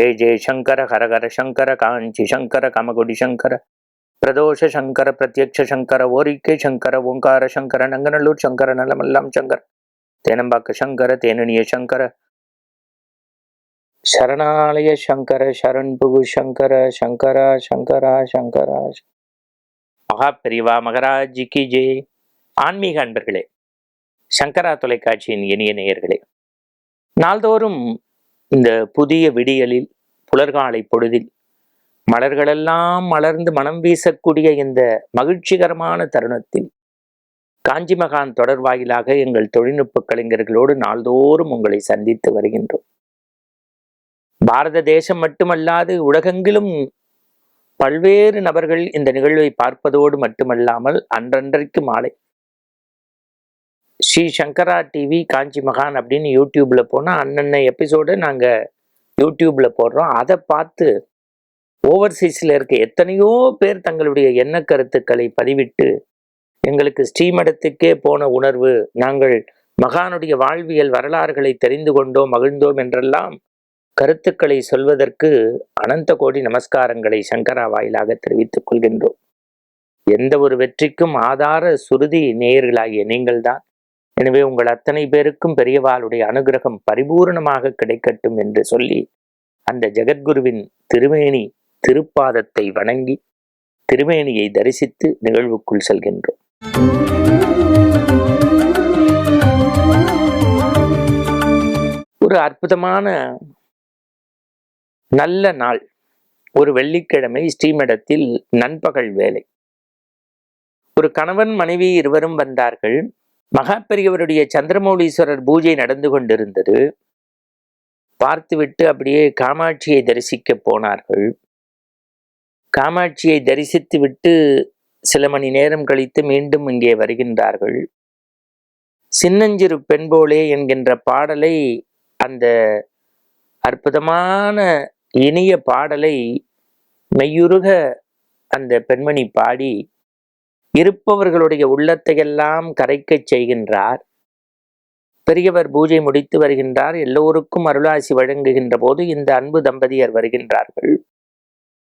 ஜெய ஜெய சங்கர ஹரஹர சங்கர காஞ்சி சங்கர கமகுடி சங்கர பிரதோஷ சங்கர பிரத்யக்ஷ சங்கர ஓரிக்கை சங்கர ஓங்கார சங்கர நங்கநல்லூர் சங்கர நலமெல்லாம் சங்கர தேனம்பாக்க சங்கர தேனனிய சங்கர சரணாலய சங்கர சரண்புகு சங்கர சங்கரா சங்கரா சங்கரா மகா பெரிவா மகராஜி கி ஜெய் ஆன்மீக அன்பர்களே சங்கரா தொலைக்காட்சியின் இனிய நேயர்களே நாள்தோறும் இந்த புதிய விடியலில் புலர்காலை பொழுதில் மலர்களெல்லாம் மலர்ந்து மனம் வீசக்கூடிய இந்த மகிழ்ச்சிகரமான தருணத்தில் காஞ்சி மகான் தொடர் வாயிலாக எங்கள் தொழில்நுட்ப கலைஞர்களோடு நாள்தோறும் உங்களை சந்தித்து வருகின்றோம். பாரத தேசம் மட்டுமல்லாது உலகெங்கிலும் பல்வேறு நபர்கள் இந்த நிகழ்வை பார்ப்பதோடு மட்டுமல்லாமல் அன்றன்றைக்கு மாலை ஸ்ரீ சங்கரா டிவி காஞ்சி மகான் அப்படின்னு யூடியூப்பில் போனால் அன்னன்ன எபிசோடு நாங்கள் யூடியூப்பில் போடுறோம். அதை பார்த்து ஓவர்சீஸில் இருக்க எத்தனையோ பேர் தங்களுடைய எண்ண கருத்துக்களை பதிவிட்டு எங்களுக்கு ஸ்ரீமடத்துக்கே போன உணர்வு நாங்கள் மகானுடைய வாழ்வியல் வரலாறுகளை தெரிந்து கொண்டோம் மகிழ்ந்தோம் என்றெல்லாம் கருத்துக்களை சொல்வதற்கு அனந்த கோடி நமஸ்காரங்களை சங்கரா வாயிலாக தெரிவித்துக் கொள்கின்றோம். எந்த ஒரு வெற்றிக்கும் ஆதார சுருதி நேயர்களாகிய நீங்கள்தான். எனவே உங்கள் அத்தனை பேருக்கும் பெரியவாளுடைய அனுகிரகம் பரிபூர்ணமாக கிடைக்கட்டும் என்று சொல்லி அந்த ஜெகத்குருவின் திருமேனி திருப்பாதத்தை வணங்கி திருமேனியை தரிசித்து நிகழ்வுக்குள் செல்கின்றோம். ஒரு அற்புதமான நல்ல நாள். ஒரு வெள்ளிக்கிழமை ஸ்ரீமடத்தில் நண்பகல் வேலை ஒரு கணவன் மனைவி இருவரும் வந்தார்கள். மகாபெரியவருடைய சந்திரமௌலீஸ்வரர் பூஜை நடந்து கொண்டிருந்தது. பார்த்துவிட்டு அப்படியே காமாட்சியை தரிசிக்க போனார்கள். காமாட்சியை தரிசித்து விட்டு சில மணி நேரம் கழித்து மீண்டும் இங்கே வருகின்றார்கள். சின்னஞ்சிறு பெண் போலே என்கின்ற பாடலை அந்த அற்புதமான இனிய பாடலை மெய்யுருக அந்த பெண்மணி பாடி இருப்பவர்களுடைய உள்ளத்தையெல்லாம் கரைக்கச் செய்கின்றார். பெரியவர் பூஜை முடித்து வருகின்றார். எல்லோருக்கும் அருளாசி வழங்குகின்ற போது இந்த அன்பு தம்பதியர் வருகின்றார்கள்.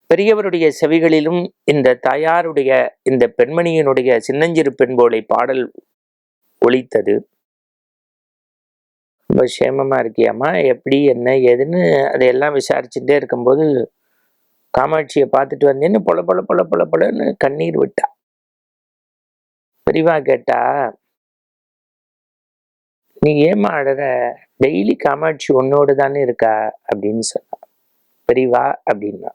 பெரியவருடைய செவிகளிலும் இந்த தாயாருடைய இந்த பெண்மணியினுடைய சின்னஞ்சிறு பெண்போலை பாடல் ஒழித்தது ரொம்ப சேமமாக இருக்கியாம்மா? எப்படி என்ன ஏதுன்னு அதையெல்லாம் விசாரிச்சுட்டே இருக்கும்போது காமாட்சியை பார்த்துட்டு வந்தேன்னு பொல பொல பொல பொல பொலன்னு கண்ணீர் விட்டா. பெரியவா கேட்டா நீ ஏமா அழற? டெய்லி காமாட்சி உன்னோடு தானே இருக்கா? அப்படின்னு சொன்னா. பெரியவா அப்படின்னா.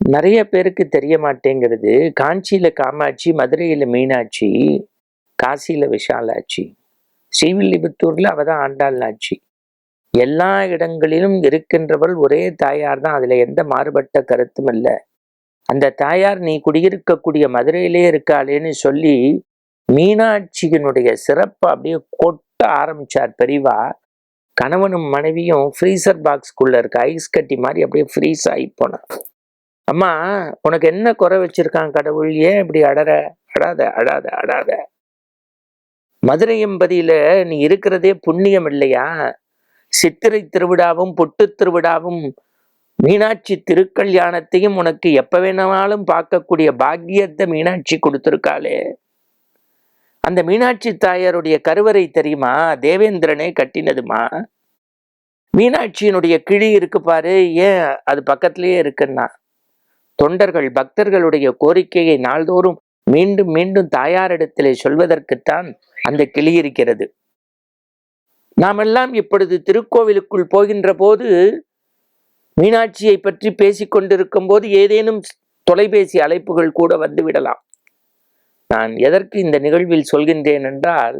நிறைய பேருக்கு தெரிய மாட்டேங்கிறது. காஞ்சியில காமாட்சி மதுரையில மீனாட்சி காசியில விஷாலாட்சி. ஸ்ரீவில்லிபுத்தூர்ல அவ தான் ஆண்டாளாட்சி எல்லா இடங்களிலும் இருக்கின்றவள் ஒரே தாயார் தான். அதுல எந்த மாறுபட்ட கருத்தும் இல்லை. அந்த தாயார் நீ குடியிருக்கக்கூடிய மதுரையிலே இருக்காளேன்னு சொல்லி மீனாட்சியினுடைய சிறப்பை அப்படியே கொட்ட ஆரம்பிச்சார் பெரிவா கணவனும் மனைவியும் ஃப்ரீசர் பாக்ஸ்க்குள்ள இருக்க ஐஸ் கட்டி மாதிரி அப்படியே ஃப்ரீஸ் ஆகி போனான் அம்மா உனக்கு என்ன குறை வச்சிருக்கான் கடவுள்? ஏன் இப்படி அடற? அடாத அடாத அடாத. மதுரையம்பதியில நீ இருக்கிறதே புண்ணியம் இல்லையா? சித்திரை திருவிழாவும் பொட்டு திருவிழாவும் மீனாட்சி திருக்கல்யாணத்தையும் உனக்கு எப்ப வேணாலும் பார்க்கக்கூடிய பாக்கியத்தை மீனாட்சி கொடுத்துருக்காளே. அந்த மீனாட்சி தாயாருடைய கருவறை தெரியுமா? தேவேந்திரனே கட்டினதுமா? மீனாட்சியினுடைய கிழி இருக்கு பாரு. ஏன் அது பக்கத்திலேயே இருக்குன்னா? தொண்டர்கள் பக்தர்களுடைய கோரிக்கையை நாள்தோறும் மீண்டும் மீண்டும் தாயாரிடத்திலே சொல்வதற்குத்தான் அந்த கிளி இருக்கிறது. நாமெல்லாம் இப்பொழுது திருக்கோவிலுக்குள் போகின்ற போது மீனாட்சியை பற்றி பேசிக்கொண்டிருக்கும் போது ஏதேனும் தொலைபேசி அழைப்புகள் கூட வந்துவிடலாம் நான் எதற்கு இந்த நிகழ்வில் சொல்கின்றேன் என்றால்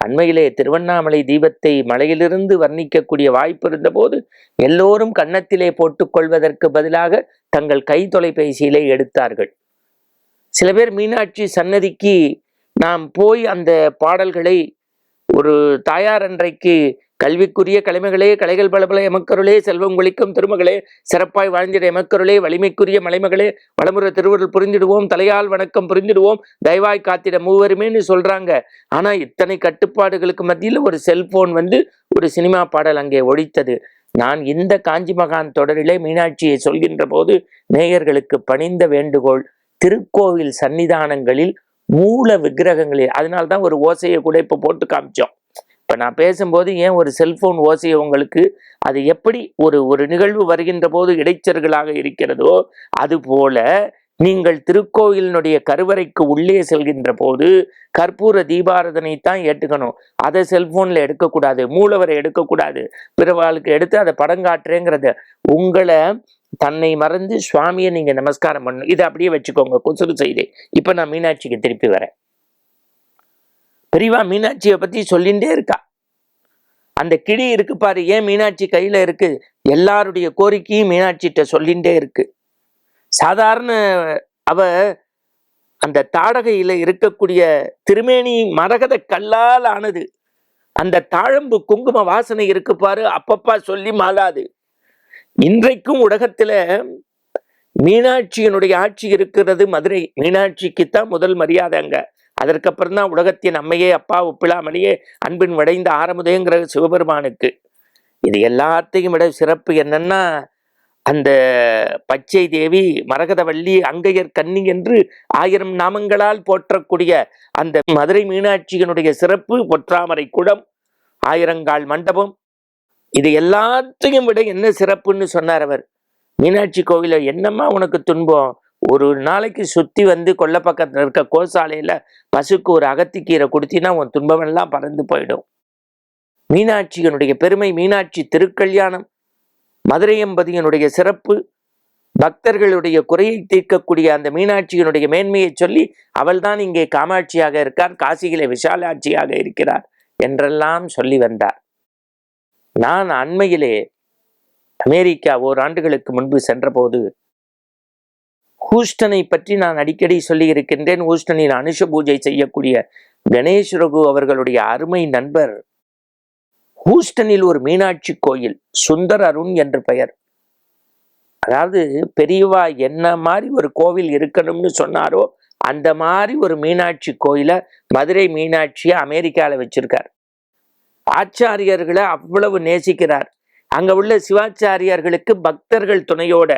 அண்மையிலே திருவண்ணாமலை தீபத்தை மலையிலிருந்து வர்ணிக்கக்கூடிய வாய்ப்பு இருந்தபோது எல்லோரும் கன்னத்திலே போட்டுக்கொள்வதற்கு பதிலாக தங்கள் கை தொலைபேசியிலே எடுத்தார்கள். சில பேர் மீனாட்சி சன்னதிக்கு நாம் போய் அந்த பாடல்களை ஒரு தாயார் அன்றைக்கு கல்விக்குரிய கலைமைகளே கலைகள் பலபல எமக்கருளே செல்வம் ஒழிக்கும் திருமகளே சிறப்பாய் வாழ்ந்திட எமக்கருளே வலிமைக்குரிய மலைமகளே வளமுறை திருவருள் புரிந்திடுவோம் தலையால் வணக்கம் புரிந்திடுவோம் தயவாய் காத்திட மூவருமேன்னு சொல்றாங்க. ஆனா இத்தனை கட்டுப்பாடுகளுக்கு மத்தியில் ஒரு செல்போன் வந்து ஒரு சினிமா பாடல் அங்கே ஒழித்தது. நான் இந்த காஞ்சி மகான் தொடரிலே மீனாட்சியை சொல்கின்ற போது நேயர்களுக்கு பணிந்த வேண்டுகோள் திருக்கோவில் சன்னிதானங்களில் மூல விக்கிரகங்களில் அதனால்தான் ஒரு ஓசையை கூட இப்போ போட்டு காமிச்சோம். இப்போ நான் பேசும்போது ஏன் ஒரு செல்ஃபோன் ஓசியவங்களுக்கு அது எப்படி ஒரு ஒரு நிகழ்வு வருகின்ற போது இடைச்சர்களாக இருக்கிறதோ அதுபோல நீங்கள் திருக்கோயிலினுடைய கருவறைக்கு உள்ளே செல்கின்ற போது கற்பூர தீபாரதனை தான் ஏற்றுக்கணும். அதை செல்போன்ல எடுக்கக்கூடாது மூலவரை எடுக்கக்கூடாது. பிறவாளுக்கு எடுத்து அதை படம் காட்டுறேங்கிறத உங்களை தன்னை மறந்து சுவாமியை நீங்க நமஸ்காரம் பண்ணணும். இதை அப்படியே வச்சுக்கோங்க குசுறு செய்தே. இப்ப நான் மீனாட்சிக்கு திருப்பி வரேன். பெரியவா மீனாட்சியை பத்தி சொல்லிகிட்டே இருக்கா? அந்த கிளி இருக்கு பாரு ஏன் மீனாட்சி கையில இருக்கு? எல்லாருடைய கோரிக்கையும் மீனாட்சிகிட்ட சொல்லிகிட்டே இருக்கு. சாதாரண அவ அந்த தாடகையில இருக்கக்கூடிய திருமேனி மரகத கல்லால் ஆனது. அந்த தாழம்பு குங்கும வாசனை இருக்கு பாரு அப்பப்பா சொல்லி மாளாது. இன்றைக்கும் உலகத்துல மீனாட்சியினுடைய ஆட்சி இருக்கிறது மதுரை. மீனாட்சிக்குத்தான் முதல் மரியாதை அங்க. அதற்கப்புறம் தான் உலகத்தின் அம்மையே அப்பா ஒப்பிலாமணியே அன்பின் விடைந்த ஆரமுதயங்கிற சிவபெருமானுக்கு. இது எல்லாத்தையும் விட சிறப்பு என்னன்னா அந்த பச்சை தேவி மரகதவள்ளி அங்கையர் கன்னி என்று ஆயிரம் நாமங்களால் போற்றக்கூடிய அந்த மதுரை மீனாட்சியினுடைய சிறப்பு பொற்றாமரை குடம் ஆயிரங்கால் மண்டபம். இது எல்லாத்தையும் விட என்ன சிறப்புன்னு சொன்னார் அவர். மீனாட்சி கோவில என்னம்மா உனக்கு துன்பம்? ஒரு நாளைக்கு சுற்றி வந்து கொல்ல பக்கத்தில் இருக்க கோசாலையில் பசுக்கு ஒரு அகத்திக்கீரை கொடுத்தினா உன் துன்பமெல்லாம் பறந்து போயிடும். மீனாட்சியினுடைய பெருமை மீனாட்சி திருக்கல்யாணம் மதுரை எம்பதியினுடைய சிறப்பு பக்தர்களுடைய குறையை தீர்க்கக்கூடிய அந்த மீனாட்சியினுடைய மேன்மையை சொல்லி அவள்தான் இங்கே காமாட்சியாக இருக்கார் காசியிலே விஷாலாட்சியாக இருக்கிறார் என்றெல்லாம் சொல்லி வந்தார். நான் அண்மையிலே அமெரிக்கா ஓராண்டுகளுக்கு முன்பு சென்றபோது ஹூஸ்டனை பற்றி நான் அடிக்கடி சொல்லி இருக்கின்றேன் ஹூஸ்டனில் அனுஷ பூஜை செய்யக்கூடிய கணேஷ் ரகு அவர்களுடைய அருமை நண்பர். ஹூஸ்டனில் ஒரு மீனாட்சி கோயில் சுந்தர் அருண் என்று பெயர். அதாவது பெரியவா என்ன மாதிரி ஒரு கோவில் இருக்கணும்னு சொன்னாரோ அந்த மாதிரி ஒரு மீனாட்சி கோயிலை மதுரை மீனாட்சியை அமெரிக்காவில் வச்சிருக்கார். ஆச்சாரியர்களை அவ்வளவு நேசிக்கிறார். அங்க உள்ள சிவாச்சாரியர்களுக்கு பக்தர்கள் துணையோட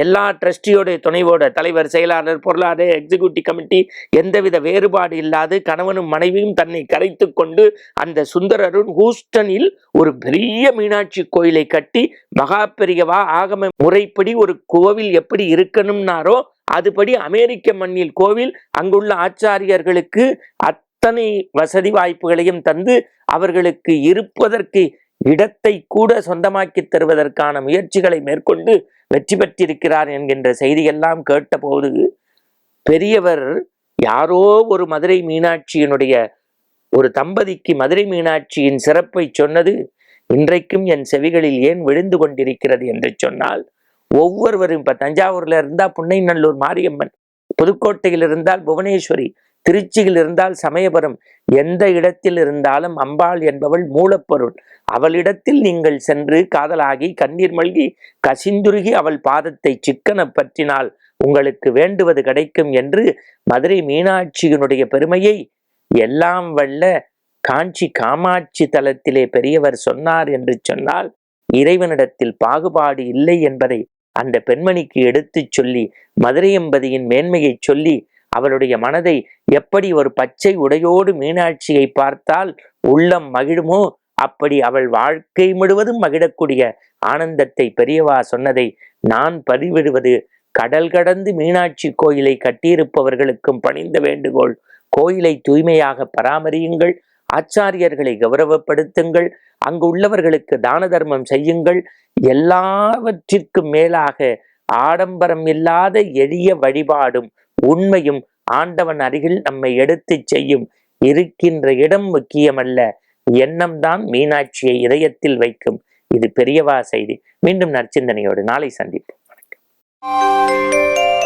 எல்லா ட்ரஸ்டியோடைய துணைவோட தலைவர் செயலாளர் பொருளாதார எக்ஸிக்யூட்டிவ் கமிட்டி எந்தவித வேறுபாடு இல்லாது கணவனும் மனைவியும் தன்னை கரைத்து கொண்டு அந்த சுந்தரரும் ஹூஸ்டனில் ஒரு பெரிய மீனாட்சி கோயிலை கட்டி மகா பெரியவா ஆகம முறைப்படி ஒரு கோவில் எப்படி இருக்கணும்னாரோ அதுபடி அமெரிக்க மண்ணில் கோவில் அங்குள்ள ஆச்சாரியர்களுக்கு அத்தனை வசதி வாய்ப்புகளையும் தந்து அவர்களுக்கு இருப்பதற்கு இடத்தை கூட சொந்தமாக்கி தருவதற்கான முயற்சிகளை மேற்கொண்டு வெற்றி பெற்றிருக்கிறார் என்கின்ற செய்தியெல்லாம் கேட்டபோது பெரியவர் யாரோ ஒரு மதுரை மீனாட்சியினுடைய ஒரு தம்பதிக்கு மதுரை மீனாட்சியின் சிறப்பை சொன்னது இன்றைக்கும் என் செவிகளில் ஏன் விழுந்து கொண்டிருக்கிறது என்று சொன்னால் ஒவ்வொருவரும் இப்போ தஞ்சாவூர்ல இருந்தால் புன்னைநல்லூர் மாரியம்மன் புதுக்கோட்டையில் இருந்தால் புவனேஸ்வரி திருச்சியில் இருந்தால் சமயபுரம். எந்த இடத்தில் இருந்தாலும் அம்பாள் என்பவள் மூலப்பொருள். அவளிடத்தில் நீங்கள் சென்று காதலாகி கண்ணீர் மல்கி கசிந்துருகி அவள் பாதத்தை சிக்கன பற்றினால் உங்களுக்கு வேண்டுவது கிடைக்கும் என்று மதுரை மீனாட்சியினுடைய பெருமையை எல்லாம் வல்ல காஞ்சி காமாட்சி தலத்திலே பெரியவர் சொன்னார் என்று சொன்னால் இறைவனிடத்தில் பாகுபாடு இல்லை என்பதை அந்த பெண்மணிக்கு எடுத்துச் சொல்லி மதுரை எம்பதியின் மேன்மையை சொல்லி அவளுடைய மனதை எப்படி ஒரு பச்சை உடையோடு மீனாட்சியை பார்த்தால் உள்ளம் மகிழுமோ? அப்படி அவள் வாழ்க்கை முழுவதும் மகிழக்கூடிய ஆனந்தத்தை பெரியவா சொன்னதை நான் பதிவிடுவது கடல் கடந்து மீனாட்சி கோயிலை கட்டியிருப்பவர்களுக்கும் பணிந்த வேண்டுகோள். கோயிலை தூய்மையாக பராமரியுங்கள். ஆச்சாரியர்களை கௌரவப்படுத்துங்கள். அங்கு உள்ளவர்களுக்கு தான தர்மம் செய்யுங்கள். எல்லாவற்றிற்கும் மேலாக ஆடம்பரம் இல்லாத எளிய வழிபாடும் உண்மையும் ஆண்டவன் அருகில் நம்மை எடுத்துச் செய்யும் இருக்கின்ற இடம் முக்கியமல்ல. எண்ணம்தான் மீனாட்சியை இதயத்தில் வைக்கும். இது பெரியவா செய்தி. மீண்டும் நற்சிந்தனையோடு நாளை சந்திப்போம். வணக்கம்.